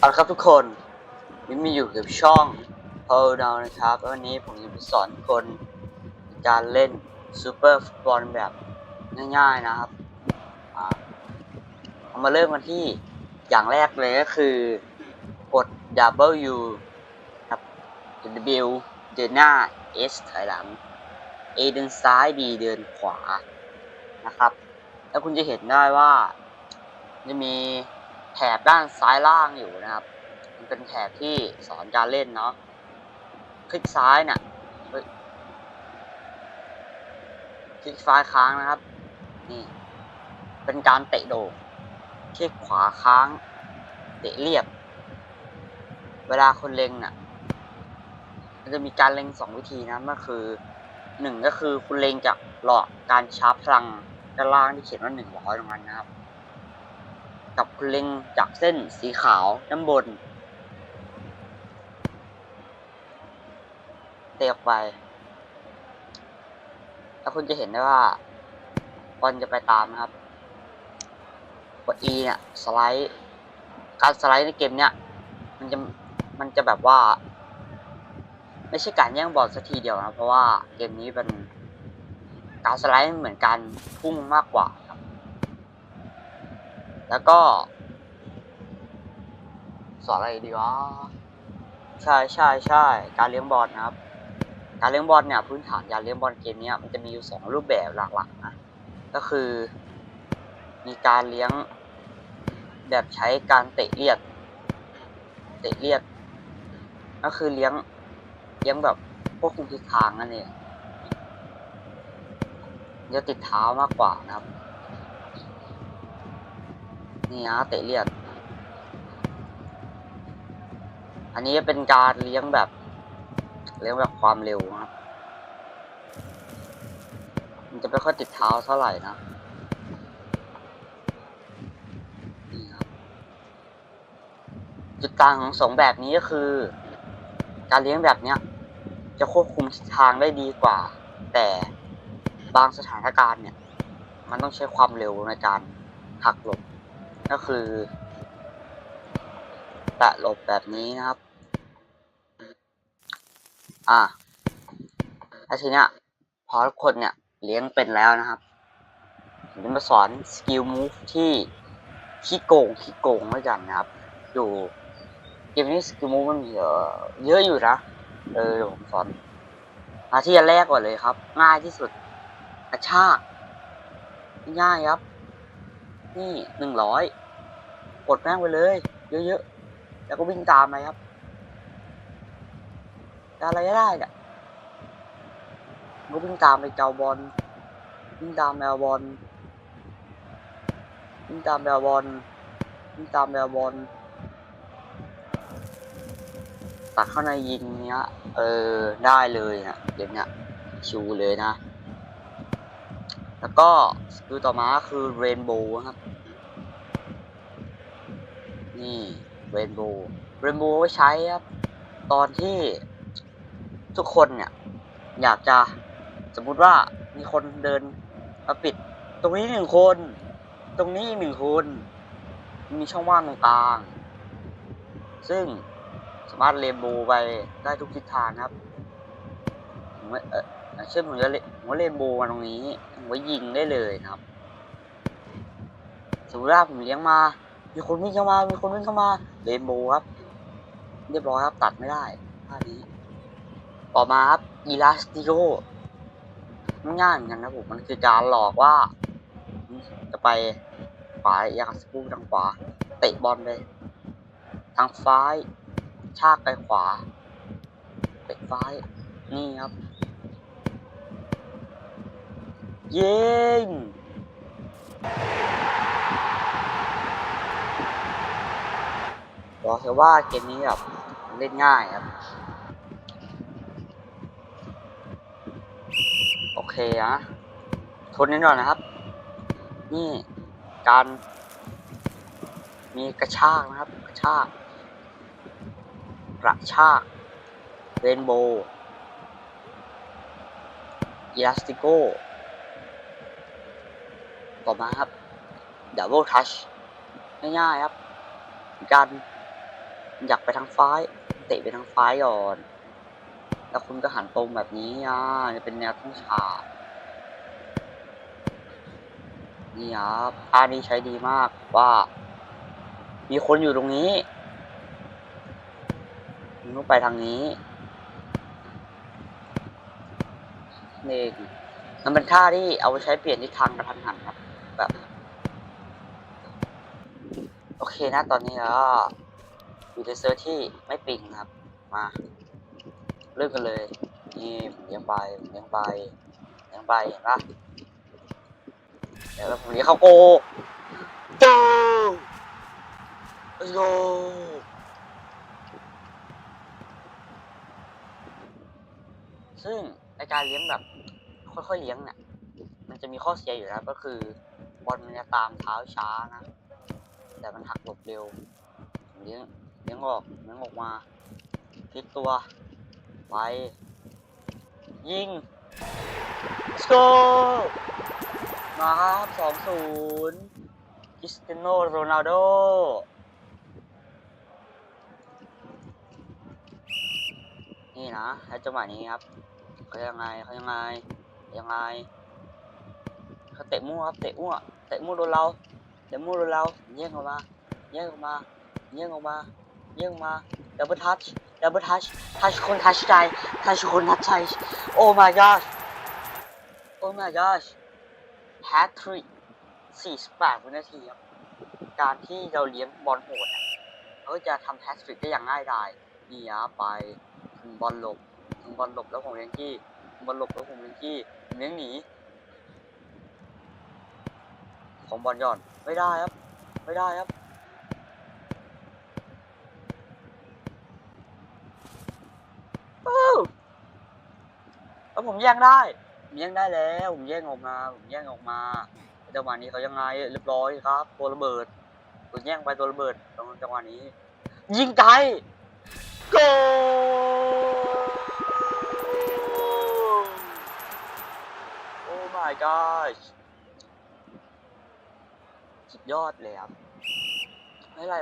เอาละครับทุกคนมินมีอยู่กับช่อง p o d o w นะครับวันนี้ผมจะมาสอนคนการเล่นซูเปอร์ฟุตบอลแบบง่าย ๆนะครับเอามาเริ่มกันที่อย่างแรกเลยก็คือกด W ครับ W เดินหน้า S ถอยหลัง A เดินซ้าย B เดินขวานะครับ แล้วคุณจะเห็นได้ว่าจะมี แถบด้านซ้ายล่างอยู่นะครับ มันเป็นแถบที่สอนการเล่นเนาะ คลิกซ้ายเนี่ยคลิกซ้ายค้างนะครับ นี่ เป็นการเตะโด่งคลิกขวาค้าง เตะเรียบ เวลาคนเล็งน่ะ มันจะมีการเล็งสองวิธีนะก็คือหนึ่งก็คือคุณเล็งจากหลอดการชาร์จพลังด้านล่างที่เขียนว่าหนึ่งร้อยตรงนั้นนะครับ กับคุณเล็งจากเส้นสีขาวด้านบน เตะออกไป แล้วคุณจะเห็นได้ว่าบอลจะไปตามนะครับ กด E เนี่ยสไลด์ การสไลด์ในเกมเนี้ยมันจะมันจะแบบว่า ไม่ใช่การแย่งบอลสักทีเดียวนะ เพราะว่าเกมนี้เป็นการสไลด์เหมือนการพุ่งมากกว่า แล้วก็ สอนอะไรดีวะ ใช่ใช่ใช่ การเลี้ยงบอลนะครับ การเลี้ยงบอลเนี่ยพื้นฐานการเลี้ยงบอลเกมนี้มันจะมีอยู่สองรูปแบบหลักๆนะ ก็คือ มีการเลี้ยงแบบใช้การเตะเลียดเตะเลียดก็คือเลี้ยงเลี้ยงแบบควบคุมทิศทางนั่นเองจะติดเท้ามากกว่านะครับ นี่นะเตะเลียด อันนี้เป็นการเลี้ยงแบบ เลี้ยงแบบความเร็วนะครับ มันจะไม่ค่อยติดเท้าเท่าไหร่นะจุดต่างของสองแบบนี้ก็คือ การเลี้ยงแบบเนี้ย จะควบคุมทิศทางได้ดีกว่า แต่บางสถานการณ์เนี่ย มันต้องใช้ความเร็วในการหักหลบ ก็คือแตะหลบแบบนี้นะครับ อ่าแล้วทีเนี้ยพอทุกคนเนี่ยเลี้ยงเป็นแล้วนะครับผมจะมาสอนสกิลมูฟที่ขี้โกงขี้โกงด้วยกันนะครับ อยู่เกมนี้สกิลมูฟมันเยอะเยอะอยู่นะเออผมสอนมาที่แรกก่อนเลยครับ ง่ายที่สุดกระชากง่ายครับ นี่หนึ่งร้อย กดแม่งไปเลย เยอะๆ แล้วก็วิ่งตามไปครับอะไรก็ได้เนี่ยก็วิ่งตามไปเกาบอลวิ่งตามแมวบอลวิ่งตามแมวบอลวิ่งตามแมวบอลตัดเข้าในยิงเนี้ย เออได้เลยนะเกมเนี้ยชูเลยนะ แล้วก็สกิลต่อมาคือเรนโบว์ครับ นี่เรนโบว์เรนโบว์ไว้ใช้ครับ ตอนที่ทุกคนเนี่ย อยากจะสมมุติว่ามีคนเดินมาปิด ตรงนี้หนึ่งคน ตรงนี้อีกหนึ่งคน มีช่องว่างตรงกลาง ซึ่งสามารถเรนโบว์ไปได้ทุกทิศทางครับผมว่าเออเช่นผมจะเลผมว่าเรนโบว์มาตรงนี้ผมว่ายิงได้เลยนะครับสมมติว่าผมเลี้ยงมา มีคนวิ่งเข้ามา มีคนวิ่งเข้ามาเรนโบว์ครับ เรียบร้อยครับ ตัดไม่ได้ท่านี้ต่อมาครับอีลาสติโกง่ายเหมือนกันนะผม มันคือการหลอกว่า จะไปขวาอยากสกูทางขวา เตะบอลไปทางซ้าย ชากไปขวา เตะซ้าย นี่ครับ ยิง บอกเลยว่าเกมนี้แบบเล่นง่ายครับ โอเคนะทนนิดหน่อยนะครับ นี่การ มีกระชากนะครับ กระชาก กระชากเรนโบว์อีลาสติโกต่อมาครับดับเบิลทัชง่ายๆครับ การ อยากไปทางซ้าย เตะไปทางซ้ายก่อน แล้วคุณก็หันตรงแบบนี้อะจะเป็นแนวทุ่งฉาบนี่ครับท่านี้ใช้ดีมากว่า มีคนอยู่ตรงนี้คุณต้องไปทางนี้นี่มันเป็นท่าที่เอาไปใช้เปลี่ยนทิศทางกระทันหันครับแบบ โอเคนะตอนนี้ก็ อยู่ในเซิร์ฟที่ไม่ปิงครับ มาเริ่มกันเลย นี่ผมเลี้ยงไปผมเลี้ยงไปเลี้ยงไปเห็นปะเดี๋ยวผมเลี้ยงเข้าโกโจ let's go ซึ่งในการเลี้ยงแบบค่อยๆเลี้ยงเนี่ยมันจะมีข้อเสียอยู่แล้วก็คือบอลมันจะตามเท้าช้านะ แต่มันหักหลบเร็วผมเลี้ยงเลี้ยงออกเลี้ยงออกมาพลิกตัวไปยิง let's go มาครับสองศูนย์คริสเตียโนโรนัลโดนี่นะแล้จังหวะนี้ครับเขายังไงเขายังไงยังไงเขาเตะมั่วครับเตะมั่วเตะมั่วโดนเราเตะมั่วโดนเราแย่งออกมาแย่งออกมาแย่งออกมา ย่งมาดับเบิลทัชดับเบิลทัชทัชคนทัชใจทัชคนทัชใจโอ้ my gosh โอ้ my gosh แฮตทริก48วินาทีครับการที่เราเลี้ยงบอลโหดเขาจะทำแฮตทริกได้อย่างง่ายดายนี่ครับไปถึงบอลหลบถึงบอลหลบแล้วผมเลี้ยงจี้ถึงบอลหลบแล้วผมเลี้ยงจี้เลี้ยงหนีของบอลหย่อนไม่ได้ครับ ไม่ได้ครับ อ้าว แล้วผมแย่งได้ผมแย่งได้แล้ว ผมแย่งออกมา ผมแย่งออกมาจังหวะนี้เขายังไงเรียบร้อยครับ ตัวระเบิดตัวแย่งไปตัวระเบิดตรงจังหวะนี้ ยิงไกลโกโอ้ my gosh สุดยอดเลยครับไม่ไร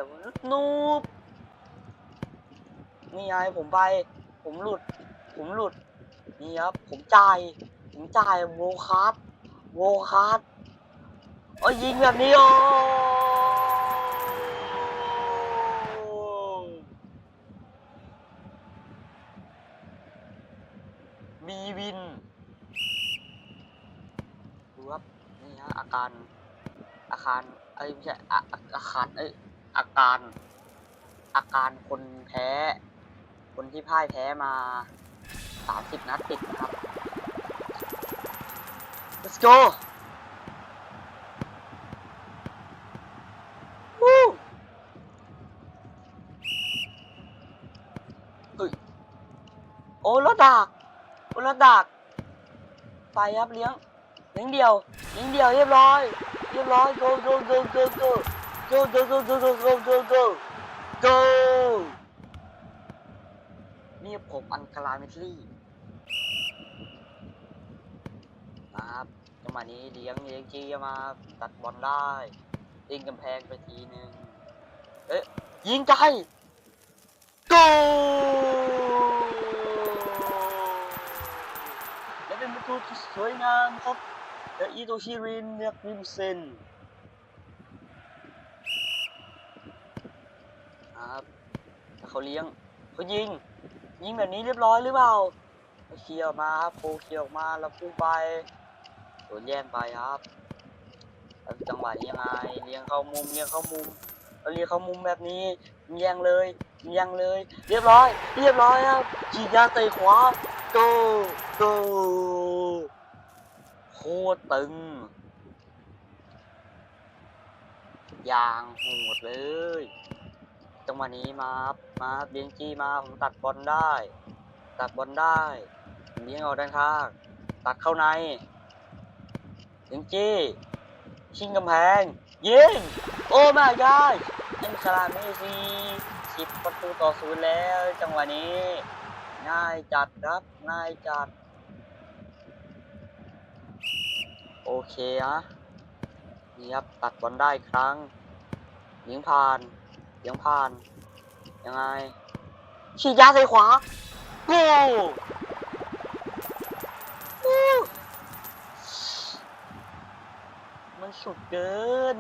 นูบนี่ไงผมไป ผมหลุด ผมหลุด นี่ครับ ผมจ่าย ผมจ่ายโวคาร์ดโวคาร์ดโอ้ยยิงแบบนี้โอ้บีวินดูครับนี่ฮะอาการ อาคารเอ้ยไม่ใช่อาอาอาคารเอ้ยอาการ อาการคนแพ้ คนที่พ่ายแพ้มา สามสิบนัดติดนะครับ let's go วู้เฮ้ยโอ้รถดักโอ้รถดัก ไปครับเลี้ยงเลี้ยงเดียวเลี้ยงเดียวเรียบร้อย เรียบร้อย go go go go go go go go go go go go go go นี่ผมอันคาราเมทลี่ นะครับจังหวะนี้เลี้ยงเลี้ยงจีมาตัดบอลได้ยิงกำแพงไปทีหนึ่งเอ๊ะยิงไกลโกและเป็นประตูที่สวยงามครับและอีโตชิรินเนียกริมเซนครับเขาเลี้ยงเขายิง ยิงแบบนี้เรียบร้อยหรือเปล่าเคียร์ออกมาครับโคเคียร์ออกมาแล้วพุ่งไป โดนแย่งไปครับแล้วจังหวะนี้ยังไงเลี้ยงเข้ามุมเลี้ยงเข้ามุมเลี้ยงเข้ามุมแบบนี้แย่งเลยแย่งเลย เรียบร้อย เรียบร้อยครับฉีดยาเตะขวาโกโกโคตรตึงอย่างโหดเลย จังหวะนี้มาครับมาครับเลี้ยงจี้มาผมตัดบอลได้ ตัดบอลได้มเลี้ยงออกด้านข้างตัดเข้าใน เลี้ยงจี้ชิงกำแพงยิงโอ้มาได้เอ็นคาราเมซีสิบประตูต่อศูนย์แล้วจังหวะนี้ง่ายจัดครับง่ายจัด โอเคนะนี่ครับตัดบอลได้ครั้งเลี้ยงผ่านเลี้ยงผ่าน ยังไงฉีดยาใส่ขวาโอ้ สุดเกิน